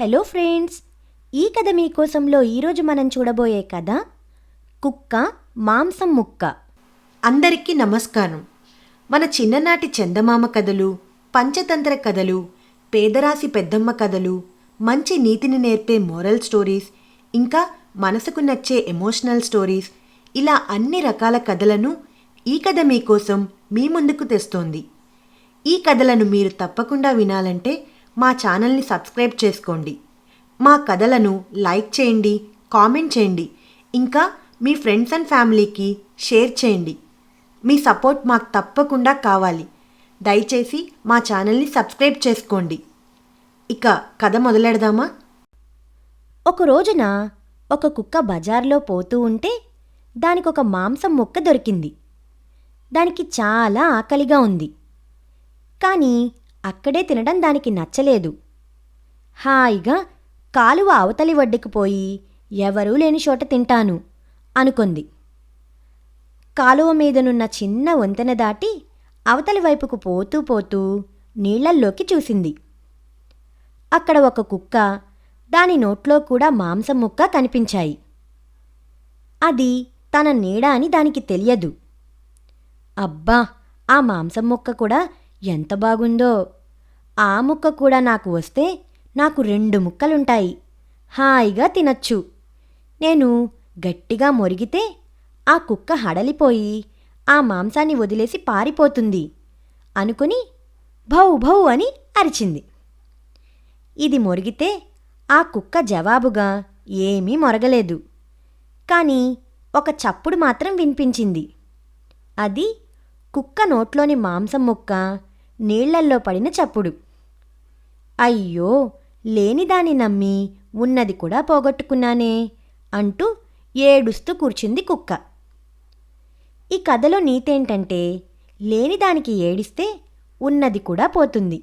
Hello friends ఈ కథ మీకోసంలో ఈరోజు మనం చూడబోయే కథ కుక్క మాంసం ముక్క. అందరికీ నమస్కారం. మన చిన్ననాటి చందమామ కథలు పంచతంత్ర కథలు పేదరాశి పెద్దమ్మ కథలు మంచి నీతిని నేర్పే మోరల్ స్టోరీస్ ఇంకా మనసుకు నచ్చే ఎమోషనల్ స్టోరీస్ ఇలా అన్ని రకాల కథలను ఈ కథ మీకోసం మీ ముందుకు తెస్తోంది. ఈ కథలను మీరు తప్పకుండా వినాలంటే మా ఛానల్ని సబ్స్క్రైబ్ చేసుకోండి. మా కథలను లైక్ చేయండి కామెంట్ చేయండి. ఇంకా మీ ఫ్రెండ్స్ అండ్ ఫ్యామిలీకి షేర్ చేయండి. మీ సపోర్ట్ మాకు తప్పకుండా కావాలి. దయచేసి మా ఛానల్ని సబ్స్క్రైబ్ చేసుకోండి. ఇక కథ మొదలెడదామా? ఒక రోజున ఒక కుక్క బజార్లో పోతూ ఉంటే దానికి ఒక మాంసం ముక్క దొరికింది. దానికి చాలా ఆకలిగా ఉంది. కానీ అక్కడే తినడం దానికి నచ్చలేదు. హాయిగా కాలువ అవతలి వడ్డీకి పోయి ఎవరూ లేని చోట తింటాను అనుకుంది. కాలువ మీదనున్న చిన్న వంతెన దాటి అవతలి వైపుకు పోతూ పోతూ నీళ్ళల్లోకి చూసింది. అక్కడ ఒక కుక్క దాని నోట్లో కూడా మాంసం ముక్క కనిపించాయి. అది తన నీడ అని దానికి తెలియదు. అబ్బా! ఆ మాంసం ముక్క కూడా ఎంత బాగుందో. ఆ ముక్క కూడా నాకు వస్తే నాకు రెండు ముక్కలుంటాయి. హాయిగా తినచ్చు. నేను గట్టిగా మొరిగితే ఆ కుక్క హడలిపోయి ఆ మాంసాన్ని వదిలేసి పారిపోతుంది అనుకుని భౌ భౌ అని అరిచింది. ఇది మొరిగితే ఆ కుక్క జవాబుగా ఏమీ మొరగలేదు. కానీ ఒక చప్పుడు మాత్రం వినిపించింది. అది కుక్క నోట్లోని మాంసం ముక్క నీళ్ళల్లో పడిన చప్పుడు. అయ్యో లేనిదాన్ని నమ్మి ఉన్నది కూడా పోగొట్టుకున్నానే అంటూ ఏడుస్తూ కూర్చుంది కుక్క. ఈ కథలో నీతేంటంటే లేనిదానికి ఏడిస్తే ఉన్నది కూడా పోతుంది.